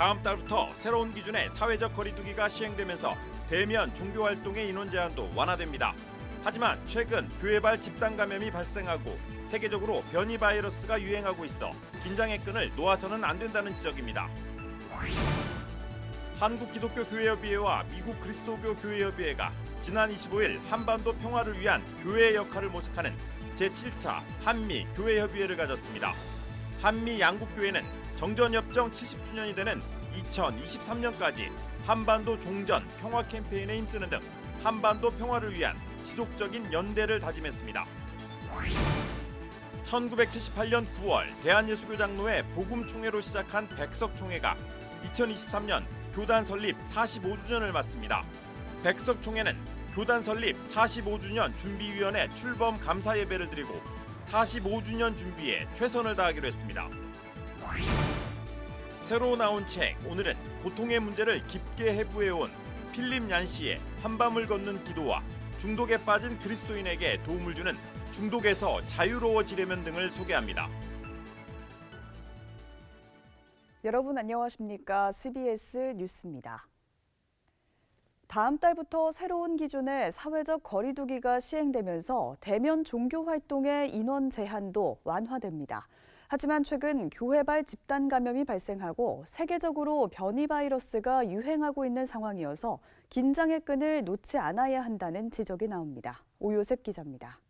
다음 달부터 새로운 기준의 사회적 거리두기가 시행되면서 대면 종교 활동의 인원 제한도 완화됩니다. 하지만 최근 교회발 집단 감염이 발생하고 세계적으로 변이 바이러스가 유행하고 있어 긴장의 끈을 놓아서는 안 된다는 지적입니다. 한국기독교교회협의회와 미국 그리스도교 교회협의회가 지난 25일 한반도 평화를 위한 교회의 역할을 모색하는 제7차 한미 교회협의회를 가졌습니다. 한미 양국교회는 정전협정 70주년이 되는 2023년까지 한반도 종전 평화 캠페인에 힘쓰는 등 한반도 평화를 위한 지속적인 연대를 다짐했습니다. 1978년 9월 대한예수교장로회 복음총회로 시작한 백석총회가 2023년 교단 설립 45주년을 맞습니다. 백석총회는 교단 설립 45주년 준비위원회 출범 감사 예배를 드리고 45주년 준비에 최선을 다하기로 했습니다. 새로 나온 책 오늘은 고통의 문제를 깊게 해부해온 필립 얀시의 한밤을 걷는 기도와 중독에 빠진 그리스도인에게 도움을 주는 중독에서 자유로워지려면 등을 소개합니다. 여러분 안녕하십니까? CBS 뉴스입니다. 다음 달부터 새로운 기준의 사회적 거리두기가 시행되면서 대면 종교 활동의 인원 제한도 완화됩니다. 하지만 최근 교회발 집단 감염이 발생하고 세계적으로 변이 바이러스가 유행하고 있는 상황이어서 긴장의 끈을 놓지 않아야 한다는 지적이 나옵니다. 오요셉 기자입니다.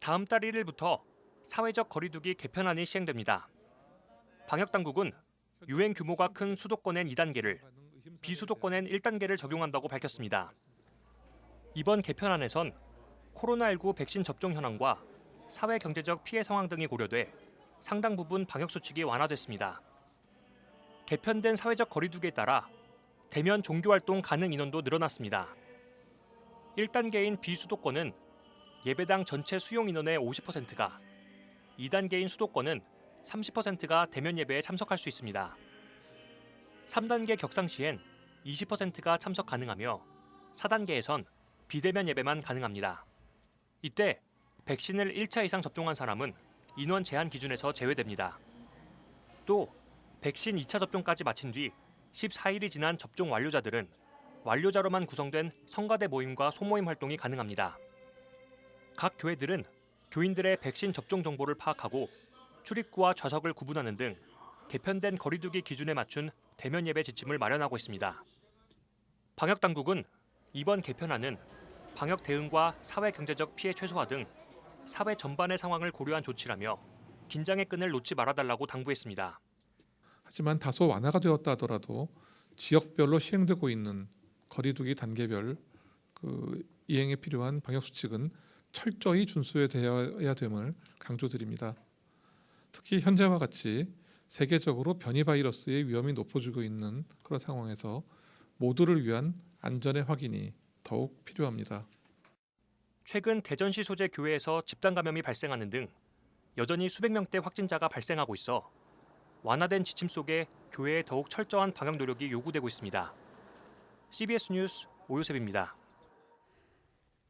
다음 달 1일부터 사회적 거리두기 개편안이 시행됩니다. 방역 당국은 유행 규모가 큰 수도권엔 2단계를, 비수도권엔 1단계를 적용한다고 밝혔습니다. 이번 개편안에선 코로나19 백신 접종 현황과 사회 경제적 피해 상황 등이 고려돼 상당 부분 방역 수칙이 완화됐습니다. 개편된 사회적 거리두기에 따라 대면 종교 활동 가능 인원도 늘어났습니다. 1단계인 비수도권은 예배당 전체 수용 인원의 50%가, 2단계인 수도권은 30%가 대면 예배에 참석할 수 있습니다. 3단계 격상 시엔 20%가 참석 가능하며 4단계에선 비대면 예배만 가능합니다. 이때 백신을 1차 이상 접종한 사람은 인원 제한 기준에서 제외됩니다. 또 백신 2차 접종까지 마친 뒤 14일이 지난 접종 완료자들은 완료자로만 구성된 성가대 모임과 소모임 활동이 가능합니다. 각 교회들은 교인들의 백신 접종 정보를 파악하고 출입구와 좌석을 구분하는 등 개편된 거리두기 기준에 맞춘 대면 예배 지침을 마련하고 있습니다. 방역 당국은 이번 개편안은 방역 대응과 사회 경제적 피해 최소화 등 사회 전반의 상황을 고려한 조치라며 긴장의 끈을 놓지 말아달라고 당부했습니다. 하지만 다소 완화가 되었다 하더라도 지역별로 시행되고 있는 거리두기 단계별 그 이행에 필요한 방역 수칙은 철저히 준수되어야 됨을 강조드립니다. 특히 현재와 같이 세계적으로 변이 바이러스의 위험이 높아지고 있는 그런 상황에서 모두를 위한 안전의 확인이 더욱 필요합니다. 최근 대전시 소재 교회에서 집단 감염이 발생하는 등 여전히 수백 명대 확진자가 발생하고 있어 완화된 지침 속에 교회의 더욱 철저한 방역 노력이 요구되고 있습니다. CBS 뉴스 오요셉입니다.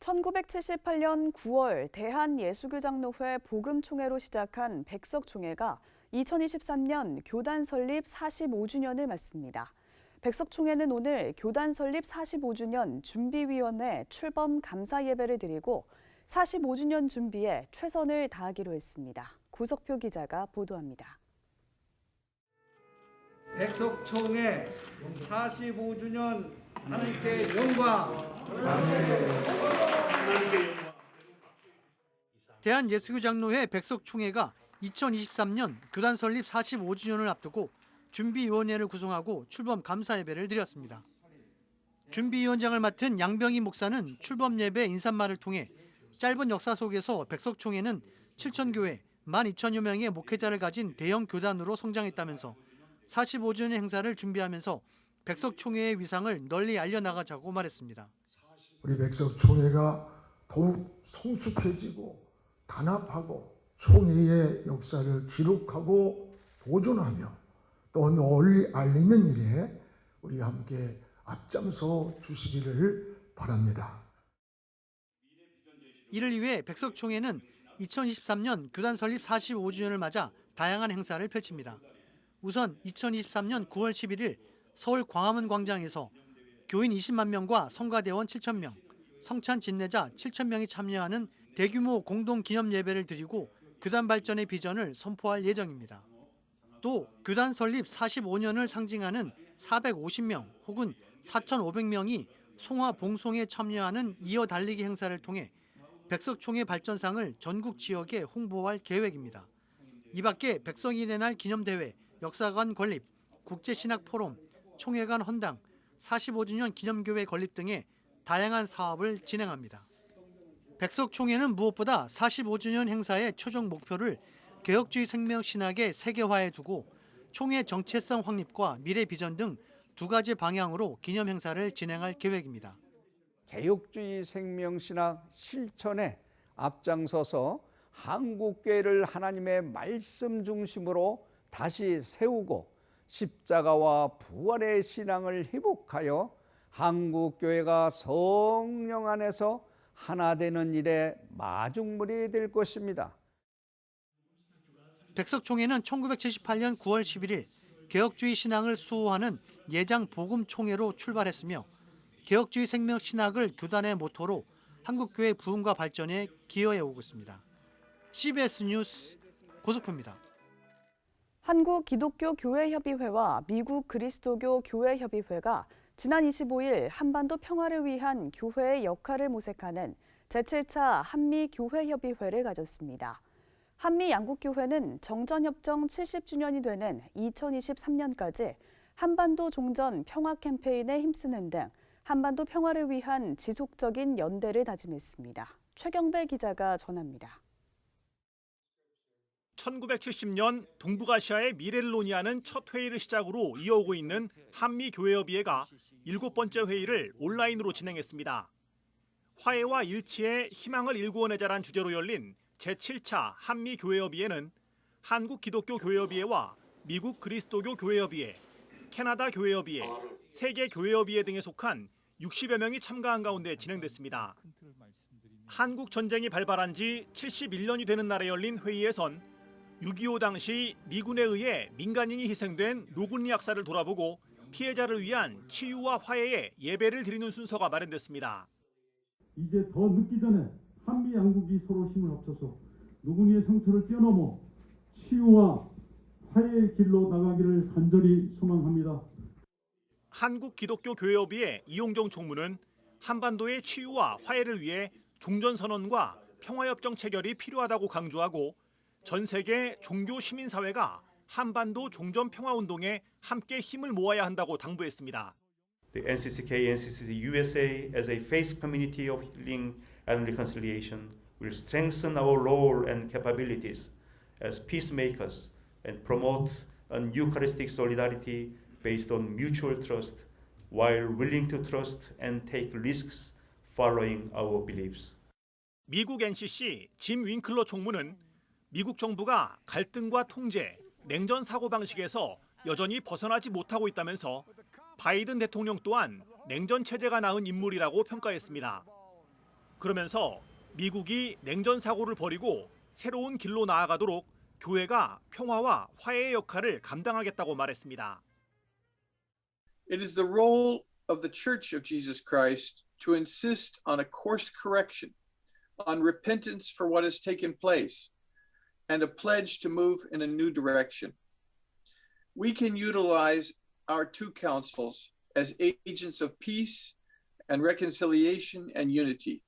1978년 9월 대한예수교장로회 복음총회로 시작한 백석총회가 2023년 교단 설립 45주년을 맞습니다. 백석총회는 오늘 교단 설립 45주년 준비위원회 출범 감사 예배를 드리고 45주년 준비에 최선을 다하기로 했습니다. 고석표 기자가 보도합니다. 백석총회 45주년 하나님께 영광 대한예수교장로회 백석총회가 2023년 교단 설립 45주년을 앞두고 준비위원회를 구성하고 출범 감사 예배를 드렸습니다. 준비위원장을 맡은 양병희 목사는 출범 예배 인사말을 통해 짧은 역사 속에서 백석총회는 7천 교회 12,000여 명의 목회자를 가진 대형 교단으로 성장했다면서 45주년 행사를 준비하면서 백석총회의 위상을 널리 알려나가자고 말했습니다. 우리 백석총회가 더욱 성숙해지고 단합하고 총회의 역사를 기록하고 보존하며 또 널리 알리는 일에 우리 함께 앞장서 주시기를 바랍니다. 이를 위해 백석총회는 2023년 교단 설립 45주년을 맞아 다양한 행사를 펼칩니다. 우선 2023년 9월 11일 서울 광화문 광장에서 교인 20만 명과 성가대원 7천 명, 성찬 진례자 7천 명이 참여하는 대규모 공동 기념 예배를 드리고 교단 발전의 비전을 선포할 예정입니다. 또 교단 설립 45년을 상징하는 450명 혹은 4,500명이 송화 봉송에 참여하는 이어 달리기 행사를 통해 백석총회 발전상을 전국 지역에 홍보할 계획입니다. 이 밖에 백성인의 날 기념대회, 역사관 건립, 국제신학 포럼, 총회관 헌당, 45주년 기념교회 건립 등의 다양한 사업을 진행합니다. 백석총회는 무엇보다 45주년 행사의 최종 목표를 개혁주의 생명 신학의 세계화에 두고 총회 정체성 확립과 미래 비전 등 두 가지 방향으로 기념 행사를 진행할 계획입니다. 개혁주의 생명 신학 실천에 앞장서서 한국교회를 하나님의 말씀 중심으로 다시 세우고 십자가와 부활의 신앙을 회복하여 한국교회가 성령 안에서 하나 되는 일에 마중물이 될 것입니다. 백석총회는 1978년 9월 11일 개혁주의 신앙을 수호하는 예장 복음 총회로 출발했으며 개혁주의 생명 신학을 교단의 모토로 한국교회 부흥과 발전에 기여해 오고 있습니다. CBS 뉴스 고석표입니다. 한국 기독교 교회 협의회와 미국 그리스도교 교회 협의회가 지난 25일 한반도 평화를 위한 교회의 역할을 모색하는 제7차 한미 교회 협의회를 가졌습니다. 한미 양국 교회는 정전 협정 70주년이 되는 2023년까지 한반도 종전 평화 캠페인에 힘쓰는 등 한반도 평화를 위한 지속적인 연대를 다짐했습니다. 최경배 기자가 전합니다. 1970년 동북아시아의 미래를 논의하는 첫 회의를 시작으로 이어오고 있는 한미 교회협의회가 일곱 번째 회의를 온라인으로 진행했습니다. 화해와 일치의 희망을 일구어내자란 주제로 열린 제7차 한미 교회협의회는 한국 기독교 교회협의회와 미국 그리스도교 교회협의회, 캐나다 교회협의회, 세계 교회협의회 등에 속한 60여 명이 참가한 가운데 진행됐습니다. 한국 전쟁이 발발한 지 71년이 되는 날에 열린 회의에선 6.25 당시 미군에 의해 민간인이 희생된 노군리 학살을 돌아보고 피해자를 위한 치유와 화해의 예배를 드리는 순서가 마련됐습니다. 이제 더 늦기 전에 한미 양국이 서로 힘을 합쳐서 누구니의 상처를 뛰어넘어 치유와 화해의 길로 나가기를 간절히 소망합니다. 한국 기독교 교회협의회 이용정 총무는 한반도의 치유와 화해를 위해 종전 선언과 평화협정 체결이 필요하다고 강조하고 전 세계 종교 시민 사회가 한반도 종전 평화 운동에 함께 힘을 모아야 한다고 당부했습니다. the NCCK, NCCC USA as a faith community of healing and reconciliation will strengthen our role and capabilities as peacemakers and promote an Eucharistic solidarity based on mutual trust while willing to trust and take risks following our beliefs. 미국 NCC 짐 윙클러 총무는 미국 정부가 갈등과 통제, 냉전 사고 방식에서 여전히 벗어나지 못하고 있다면서 바이든 대통령 또한 냉전 체제가 낳은 인물이라고 평가했습니다. 그러면서 미국이 냉전 사고를 버리고 새로운 길로 나아가도록 교회가 평화와 화해의 역할을 감당하겠다고 말했습니다. It is the role of the Church of Jesus Christ to insist on a course correction, on repentance for what has taken place, and a pledge to move in a new direction. We can utilize our two councils as agents of peace and reconciliation and unity.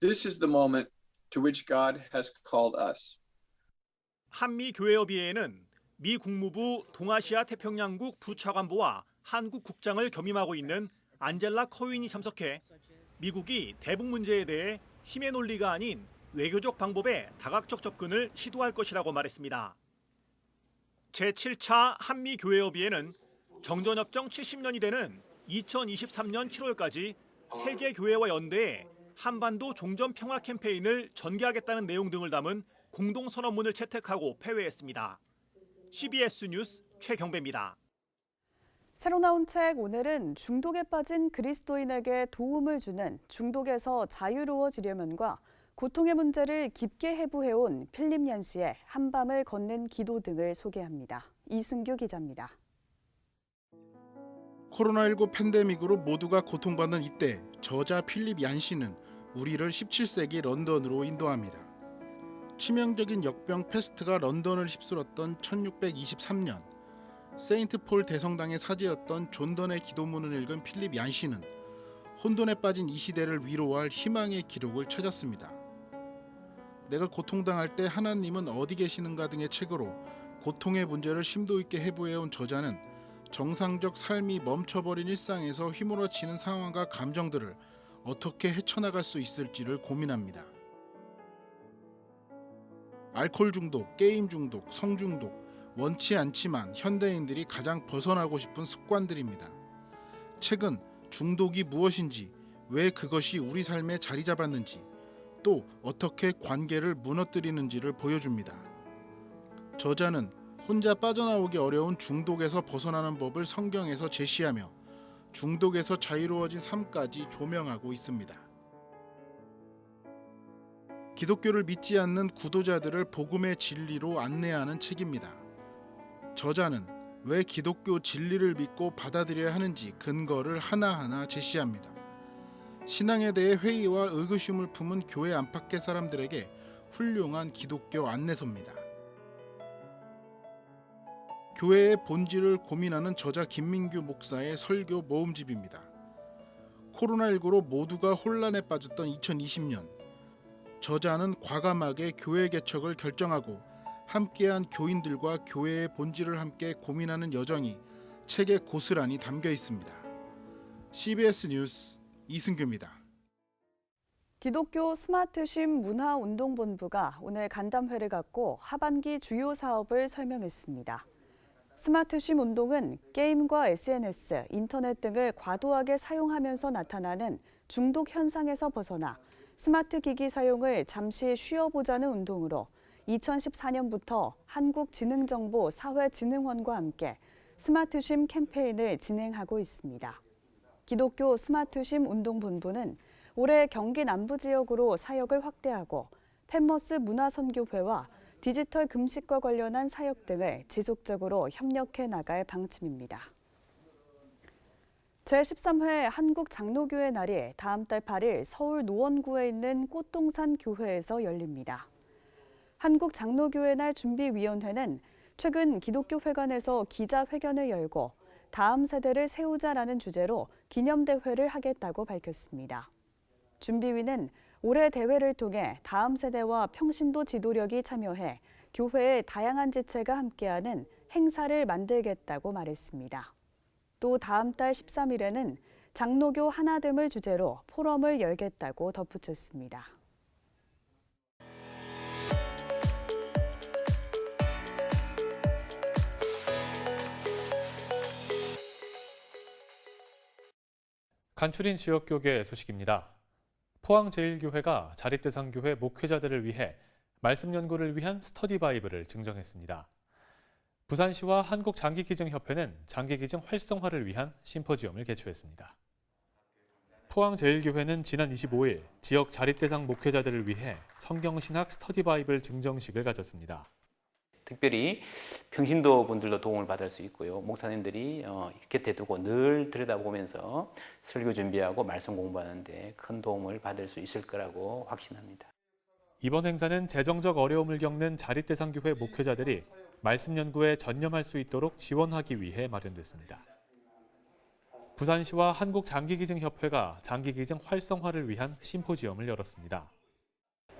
This is the moment to which God has called us. 한미 교회협의회에는 미 국무부 동아시아 태평양국 부차관보와 한국 국장을 겸임하고 있는 안젤라 커윈이 참석해 미국이 대북 문제에 대해 힘의 논리가 아닌 외교적 방법의 다각적 접근을 시도할 것이라고 말했습니다. 제7차 한미 교회협의회는 정전협정 70년이 되는 2023년 7월까지 세계 교회와 연대해 한반도 종전 평화 캠페인을 전개하겠다는 내용 등을 담은 공동 선언문을 채택하고 폐회했습니다. CBS 뉴스 최경배입니다. 새로 나온 책 오늘은 중독에 빠진 그리스도인에게 도움을 주는 중독에서 자유로워지려면과 고통의 문제를 깊게 해부해온 필립 얀시의 한밤을 걷는 기도 등을 소개합니다. 이순규 기자입니다. 코로나19 팬데믹으로 모두가 고통받는 이때 저자 필립 얀 씨는 우리를 17세기 런던으로 인도합니다. 치명적인 역병 패스트가 런던을 휩쓸었던 1623년 세인트 폴 대성당의 사제였던 존던의 기도문을 읽은 필립 얀 씨는 혼돈에 빠진 이 시대를 위로할 희망의 기록을 찾았습니다. 내가 고통당할 때 하나님은 어디 계시는가 등의 책으로 고통의 문제를 심도 있게 해부해온 저자는 정상적 삶이 멈춰버린 일상에서 휘몰아치는 상황과 감정들을 어떻게 헤쳐나갈 수 있을지를 고민합니다. 알코올 중독, 게임 중독, 성 중독, 원치 않지만 현대인들이 가장 벗어나고 싶은 습관들입니다. 책은 중독이 무엇인지, 왜 그것이 우리 삶에 자리 잡았는지, 또 어떻게 관계를 무너뜨리는지를 보여줍니다. 저자는 혼자 빠져나오기 어려운 중독에서 벗어나는 법을 성경에서 제시하며 중독에서 자유로워진 삶까지 조명하고 있습니다. 기독교를 믿지 않는 구도자들을 복음의 진리로 안내하는 책입니다. 저자는 왜 기독교 진리를 믿고 받아들여야 하는지 근거를 하나하나 제시합니다. 신앙에 대해 회의와 의구심을 품은 교회 안팎의 사람들에게 훌륭한 기독교 안내서입니다. 교회의 본질을 고민하는 저자 김민규 목사의 설교 모음집입니다. 코로나19로 모두가 혼란에 빠졌던 2020년 저자는 과감하게 교회 개척을 결정하고 함께한 교인들과 교회의 본질을 함께 고민하는 여정이 책에 고스란히 담겨 있습니다. CBS 뉴스 이승규입니다. 기독교 스마트심 문화운동본부가 오늘 간담회를 갖고 하반기 주요 사업을 설명했습니다. 스마트심 운동은 게임과 SNS, 인터넷 등을 과도하게 사용하면서 나타나는 중독 현상에서 벗어나 스마트 기기 사용을 잠시 쉬어보자는 운동으로 2014년부터 한국지능정보사회진흥원과 함께 스마트심 캠페인을 진행하고 있습니다. 기독교 스마트심 운동본부는 올해 경기 남부 지역으로 사역을 확대하고 펜머스 문화선교회와 디지털 금식과 관련한 사역 등을 지속적으로 협력해 나갈 방침입니다. 제13회 한국장로교회 날이 다음 달 8일 서울 노원구에 있는 꽃동산 교회에서 열립니다. 한국장로교회 날 준비위원회는 최근 기독교 회관에서 기자회견을 열고 다음 세대를 세우자라는 주제로 기념대회를 하겠다고 밝혔습니다. 준비위는 올해 대회를 통해 다음 세대와 평신도 지도력이 참여해 교회의 다양한 지체가 함께하는 행사를 만들겠다고 말했습니다. 또 다음 달 13일에는 장로교 하나됨을 주제로 포럼을 열겠다고 덧붙였습니다. 간추린 지역교계 소식입니다. 포항제일교회가 자립대상교회 목회자들을 위해 말씀 연구를 위한 스터디 바이블을 증정했습니다. 부산시와 한국장기기증협회는 장기기증 활성화를 위한 심포지엄을 개최했습니다. 포항제일교회는 지난 25일 지역 자립대상 목회자들을 위해 성경신학 스터디 바이블 증정식을 가졌습니다. 특별히 평신도 분들도 도움을 받을 수 있고요. 목사님들이 어, 곁에 두고 늘 들여다보면서 설교 준비하고 말씀 공부하는데 큰 도움을 받을 수 있을 거라고 확신합니다. 이번 행사는 재정적 어려움을 겪는 자립대상교회 목회자들이 말씀 연구에 전념할 수 있도록 지원하기 위해 마련됐습니다. 부산시와 한국장기기증협회가 장기기증 활성화를 위한 심포지엄을 열었습니다.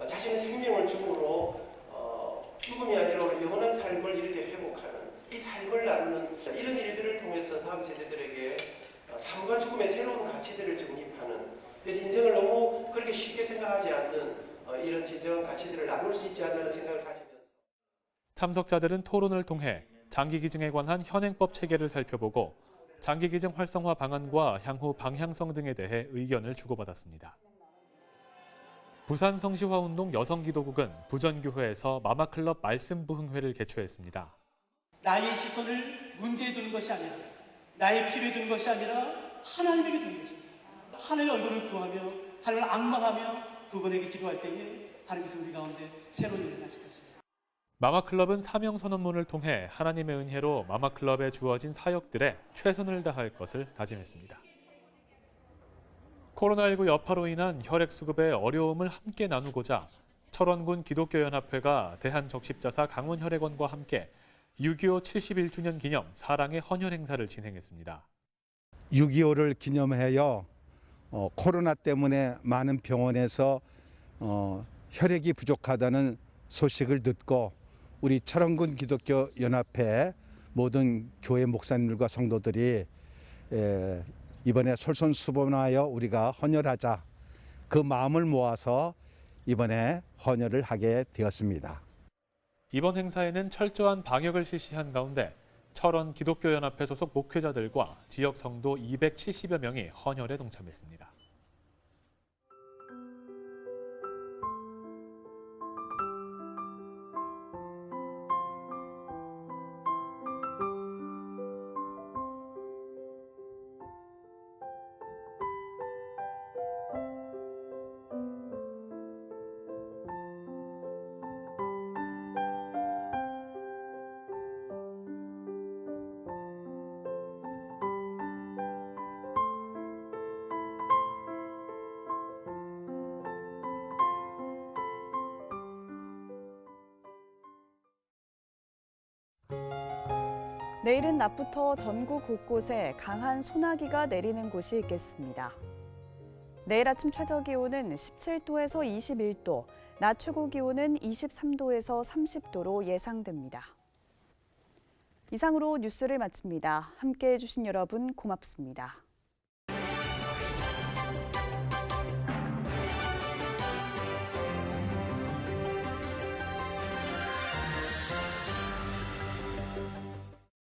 자신의 생명을 죽음으로 어, 죽음이 아니라 영원한 삶을 이렇게 회복하는 이 삶을 나누는 이런 일들을 통해서 다음 세대들에게 어, 삶과 죽음의 새로운 가치들을 정립하는 그래서 인생을 너무 그렇게 쉽게 생각하지 않는 어, 이런 진정한 가치들을 나눌 수 있지 않나는 생각을 가지면서 참석자들은 토론을 통해 장기기증에 관한 현행법 체계를 살펴보고 장기기증 활성화 방안과 향후 방향성 등에 대해 의견을 주고받았습니다. 부산 성시화운동 여성기도국은 부전교회에서 마마클럽 말씀 부흥회를 개최했습니다. 나의 시선을 문제에 두는 것이 아니라 나의 필요에 두는 것이 아니라 하나님에게 두는 것입니다. 하나님의 얼굴을 구하며 하나님을 악망하며 그분에게 기도할 때에 하나님께서 우리 가운데 새로운 일을 하실 것입니다. 마마클럽은 사명 선언문을 통해 하나님의 은혜로 마마클럽에 주어진 사역들에 최선을 다할 것을 다짐했습니다. 코로나19 여파로 인한 혈액 수급의 어려움을 함께 나누고자 철원군 기독교연합회가 대한적십자사 강원혈액원과 함께 6.25 71주년 기념 사랑의 헌혈 행사를 진행했습니다. 6.25를 기념하여 어, 코로나 때문에 많은 병원에서 어, 혈액이 부족하다는 소식을 듣고 우리 철원군 기독교 연합회 모든 교회 목사님들과 성도들이 에, 이번에 솔선수범하여 우리가 헌혈하자 그 마음을 모아서 이번에 헌혈을 하게 되었습니다. 이번 행사에는 철저한 방역을 실시한 가운데 철원 기독교연합회 소속 목회자들과 지역 성도 270여 명이 헌혈에 동참했습니다. 내일은 낮부터 전국 곳곳에 강한 소나기가 내리는 곳이 있겠습니다. 내일 아침 최저 기온은 17도에서 21도, 낮 최고 기온은 23도에서 30도로 예상됩니다. 이상으로 뉴스를 마칩니다. 함께 해 주신 여러분 고맙습니다.